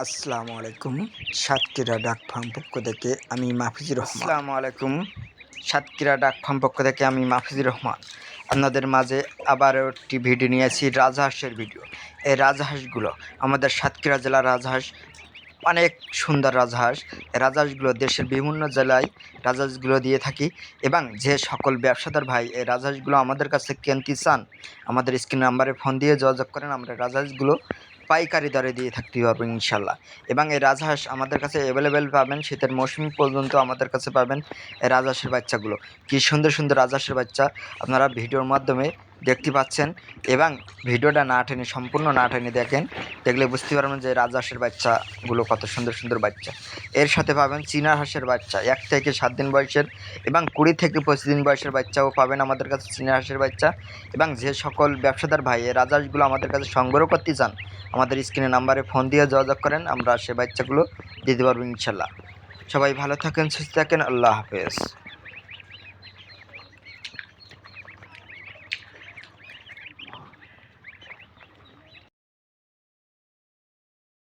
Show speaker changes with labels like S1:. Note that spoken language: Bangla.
S1: আসসালামু আলাইকুম সাতক্ষীরা ডাক ফার্ম পক্ষ থেকে আমি মাহফিজুর রহমান। আসসালামু আলাইকুম সাতক্ষীরা ডাক ফার্ম পক্ষ থেকে আমি মাহফিজুর রহমান। আপনাদের মাঝে আবারও একটি ভিডিও নিয়েছি রাজহাঁসের ভিডিও। এই রাজহাঁসগুলো, আমাদের সাতক্ষীরা জেলার রাজহাঁস, অনেক সুন্দর রাজহাঁস। রাজহাঁসগুলো দেশের বিভিন্ন জেলায় রাজহাঁসগুলো দিয়ে থাকি এবং যে সকল ব্যবসাদার ভাই এই রাজহাঁসগুলো আমাদের কাছে কিনতে চান, আমাদের স্ক্রিন নাম্বারে ফোন দিয়ে যোগাযোগ করেন, আমরা রাজহাঁসগুলো পাইকারি দরে দিয়ে থাকতে পারবেন ইনশাল্লাহ। এবং এই রাজহাঁস আমাদের কাছে অ্যাভেলেবেল পাবেন, শীতের মৌসুম পর্যন্ত আমাদের কাছে পাবেন এই রাজহাঁসের বাচ্চাগুলো। কি সুন্দর সুন্দর রাজহাঁসের বাচ্চা আপনারা ভিডিওর মাধ্যমে দেখতে পাচ্ছেন এবং ভিডিওটা না টেনে, সম্পূর্ণ না টেনে দেখেন, দেখলে বুঝতে পারবেন যে রাজহাঁসের বাচ্চাগুলো কত সুন্দর সুন্দর বাচ্চা। এর সাথে পাবেন চীনা হাঁসের বাচ্চা, এক থেকে সাত দিন বয়সের এবং কুড়ি থেকে পঁচিশ দিন বয়সের বাচ্চাও পাবেন আমাদের কাছে চীনা হাঁসের বাচ্চা। এবং যে সকল ব্যবসাদার ভাই এই রাজহাঁসগুলো আমাদের কাছে সংগ্রহ করতে চান, আমাদের স্ক্রিনে নাম্বারে ফোন দিয়ে যোগাযোগ করেন, আমরা সে বাচ্চাগুলো দিতে পারব ইনশাল্লাহ। সবাই ভালো থাকেন, সুস্থ থাকেন, আল্লাহ হাফেজ।